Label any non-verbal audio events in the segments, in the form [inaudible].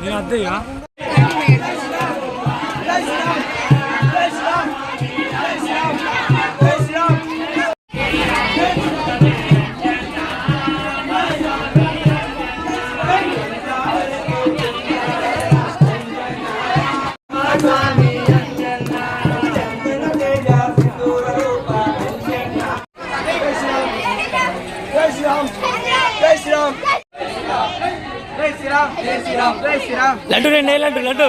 ನೀನು ಅದೇ Jai Shri laddu రెండు లడ్డు లడ్డు.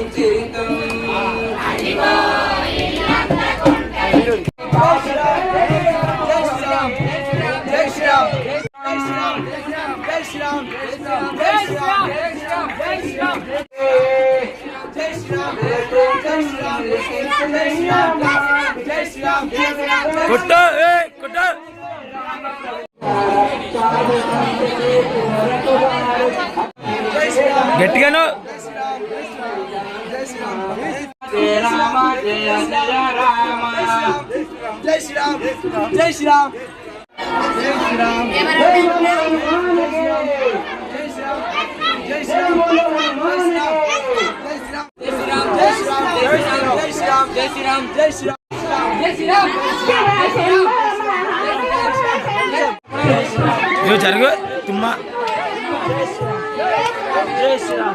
శ్రీరామచంద్రుని ఏ గట్టిగాను. जय श्री राम जय श्री राम जय श्री राम जय श्री राम जय श्री राम जय श्री राम जय श्री राम जय श्री राम जो जरूर तुम जय श्री राम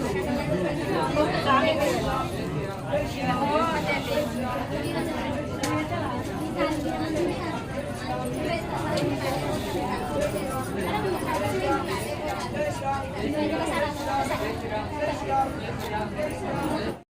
すみません。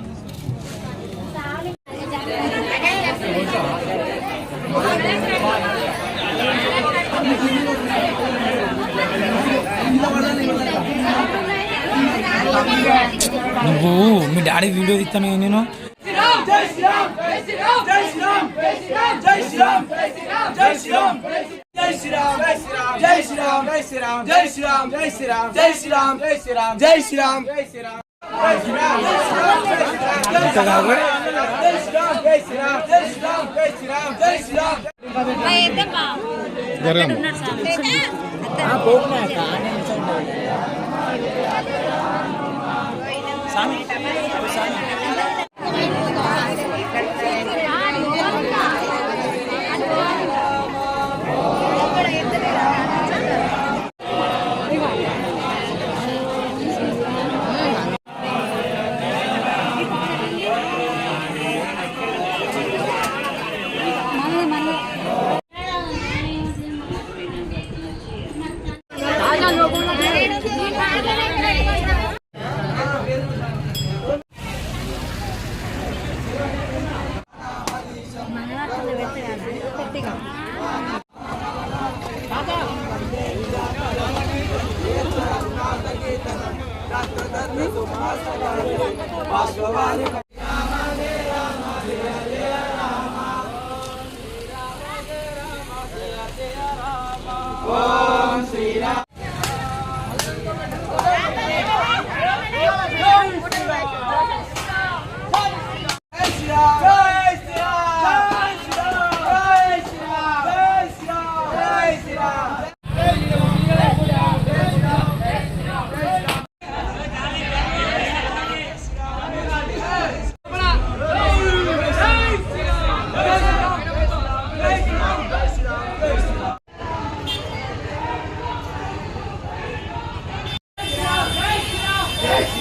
మీ వీడియో తీస్తాను నేను జై శ్రీరామ్ జై శ్రీరామ్ జై శ్రీరామ్ జై శ్రీరామ్ జై శ్రీరామ్ జై శ్రీరామ్ జై శ్రీరామ్ జై శ్రీరామ్ జై శ్రీరామ్ జై Sriram Sani. Holding on.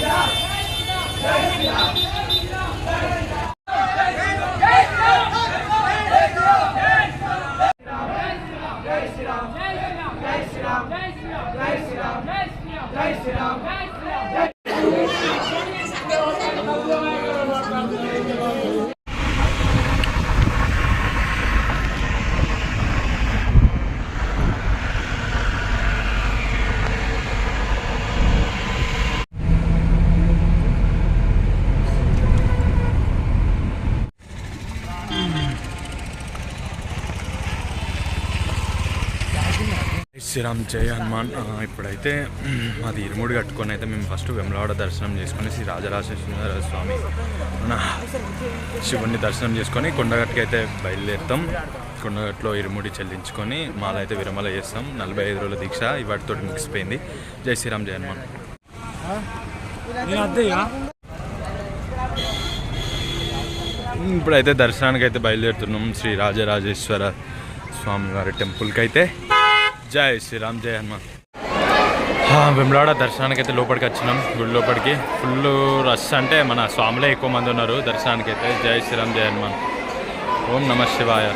Yeah. Sriram జయ హనుమాన్. ఇప్పుడైతే మాది ఇరుముడి కట్టుకొని అయితే మేము ఫస్ట్ వెమలవాడ దర్శనం చేసుకొని శ్రీ రాజరాజేశ్వర స్వామి మన శివుణ్ణి దర్శనం చేసుకొని కొండగట్టుకి అయితే బయలుదేరుతాం. కొండగట్టులో ఇరుముడి చెల్లించుకొని మాలైతే విరమల చేస్తాం. నలభై ఐదు రోజుల దీక్ష ఇవాటితో ముగిసిపోయింది. జై శ్రీరామ్ జయ హనుమాన్. ఇప్పుడైతే దర్శనానికి అయితే బయలుదేరుతున్నాం. శ్రీ రాజరాజేశ్వర స్వామి వారి టెంపుల్కి అయితే జై శ్రీరామ్ జై హనుమాన్. వెమ్లాడ దర్శనానికి అయితే లోపలికి వచ్చినాం గుడి లోపలికి. ఫుల్ రష్ అంటే మన స్వాములే ఎక్కువ మంది ఉన్నారు దర్శనానికి అయితే జై శ్రీరామ్ జై హనుమాన్. ఓం నమ శివాయ.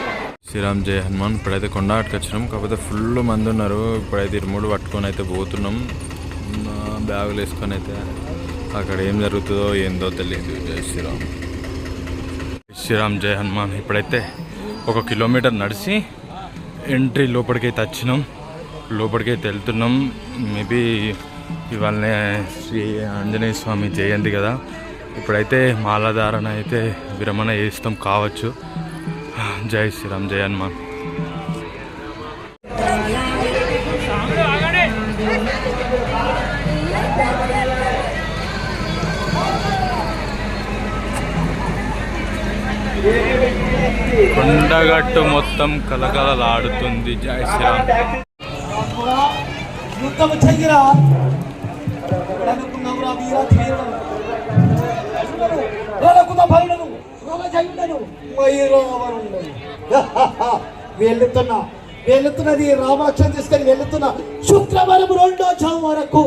శ్రీరామ్ జై హనుమాన్. ఇప్పుడైతే కొండాటికి వచ్చినాం కాకపోతే ఫుల్ మంది ఉన్నారు. ఇప్పుడైతే ఇరుముడు పట్టుకొని అయితే పోతున్నాం. బ్యాగులు వేసుకొని అయితే అక్కడ ఏం జరుగుతుందో ఏందో తెలియదు. జై శ్రీరామ్. శ్రీరామ్ జై హనుమాన్. ఇప్పుడైతే ఒక కిలోమీటర్ నడిచి ఎంట్రీ లోపలికి అయితే వచ్చినాం. లోపలికి అయితే వెళ్తున్నాం. మేబీ ఇవాళనే శ్రీ ఆంజనేయ స్వామి జయంతి కదా. ఇప్పుడైతే మాలాధారణ అయితే విరమణ చేస్తాం కావచ్చు. జై శ్రీరామ్ జయ హనుమాన్. కొండగట్టు మొత్తం కలకలలాడుతుంది. జై శ్రీరామ్. యుద్ధం చెయ్యరా? అనుకున్నావురా వీరా ధీరుడు రోలకుత భరుడను రోల జయుడను వైరావరుడను [laughs] వెళ్తున్నా వెళ్తున్నది రామాక్షం తీసుకొని వెళ్తున్నా శుక్రవారం రెండో చావు వరకు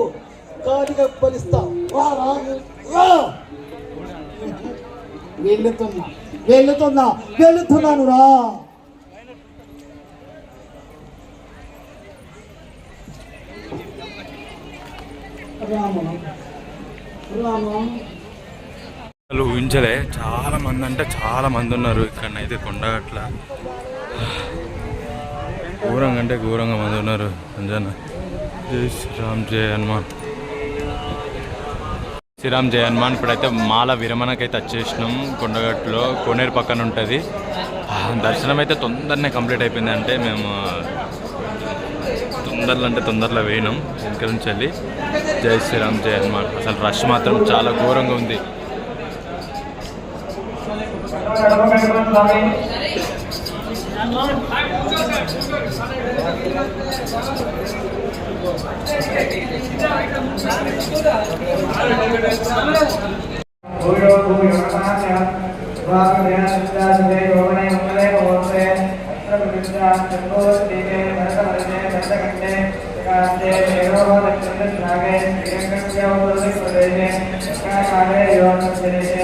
కాడిగా బలిస్తా. రా రా రా. వెళ్తున్నా వెళ్తున్నా వెళ్తున్నాను రా. అసలు ఊహించలే చాలా మంది అంటే చాలా మంది ఉన్నారు ఇక్కడనైతే కొండగట్ల. ఘోరంగా అంటే ఘోరంగా మంది ఉన్నారు అంజన జై శ్రీరామ్ జయ హనుమాన్. శ్రీరామ్ జయ హనుమాన్. ఇప్పుడైతే మాల విరమణకైతే వచ్చేసినాం కొండగట్లో కోనేరు పక్కన ఉంటుంది. దర్శనం అయితే తొందరనే కంప్లీట్ అయిపోయింది అంటే మేము తొందరలో అంటే తొందరలో వేయినాం. వెనక నుంచి వెళ్ళి జై శ్రీరామ్ జై హనుమాన్. అసలు రష్ మాత్రం చాలా ఘోరంగా ఉంది. భూయో భూయో నమామ్య వాగ్వ్యాసాదే యోగనే మంగళే ఓంతే అత్రవిద్యాస్తో దీనే భరతవర్ణే భరతఖండే కాంతే ఏరోదక్షిణాగే శ్రీరంగస్యౌదరి ప్రదేశే కాకాలే యోగస్యదేశే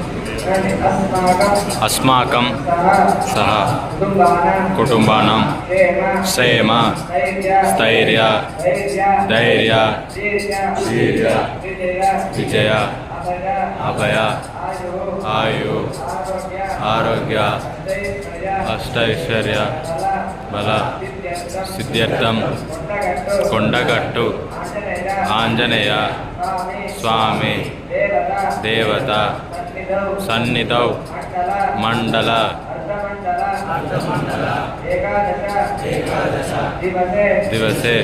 అస్మాకం సహ కుటుంబానం క్షేమ స్థైర్య ధైర్య వీర్య విజయ అభయ ఆయు ఆరోగ్య అష్టైశ్వర్య బల సిద్ధ్యర్థం కొండగట్టు ఆంజనేయ స్వామి దేవత సన్నిధౌ మండల దివసే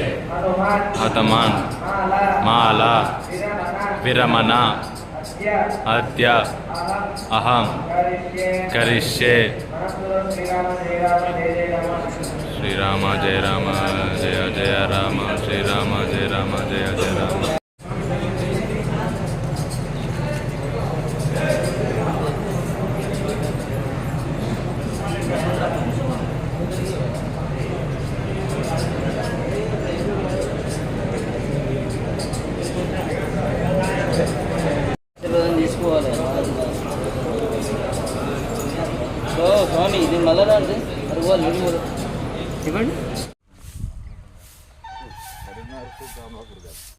హతమాన్ మాల విరమణ అద్య అహం కరిష్యే. శ్రీరామ జయ రామ జయ జయ రామ శ్రీరామ జయ రామ జయ జయ రామ.